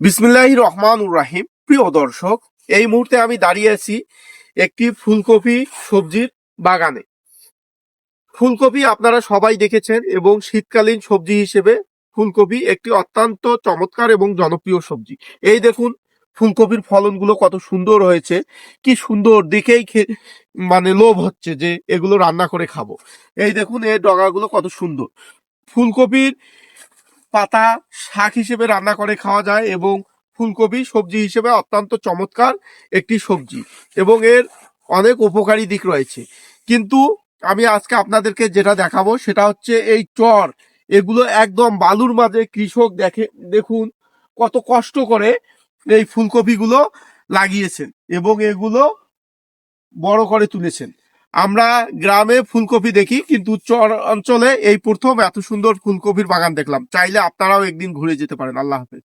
বিসমিল্লাহ রহমানুর রাহিম। প্রিয় দর্শক, এই মুহূর্তে আমি দাঁড়িয়ে আছি একটি ফুলকপি সবজির বাগানে। ফুলকপি আপনারা সবাই দেখেছেন এবং শীতকালীন সবজি হিসেবে ফুলকপি একটি অত্যন্ত চমৎকার এবং জনপ্রিয় সবজি। এই দেখুন, ফুলকপির ফলনগুলো কত সুন্দর হয়েছে। কি সুন্দর, দেখেই মানে লোভ হচ্ছে যে এগুলো রান্না করে খাব। এই দেখুন এই ডগাগুলো কত সুন্দর। ফুলকপির পাতা শাক হিসেবে রান্না করে খাওয়া যায় এবং ফুলকপি সবজি হিসেবে অত্যন্ত চমৎকার একটি সবজি এবং এর অনেক উপকারী দিক রয়েছে। কিন্তু আমি আজকে আপনাদেরকে যেটা দেখাবো সেটা হচ্ছে এই চর। এগুলো একদম বালুর মাঝে কৃষক দেখে, দেখুন কত কষ্ট করে এই ফুলকপিগুলো লাগিয়েছেন এবং এগুলো বড় করে তুলেছেন। আমরা গ্রামে ফুলকপি দেখি, কিন্তু চর অঞ্চলে এই প্রথম এত সুন্দর ফুলকপির বাগান দেখলাম। চাইলে আপনারাও একদিন ঘুরে যেতে পারেন। আল্লাহ হাফেজ।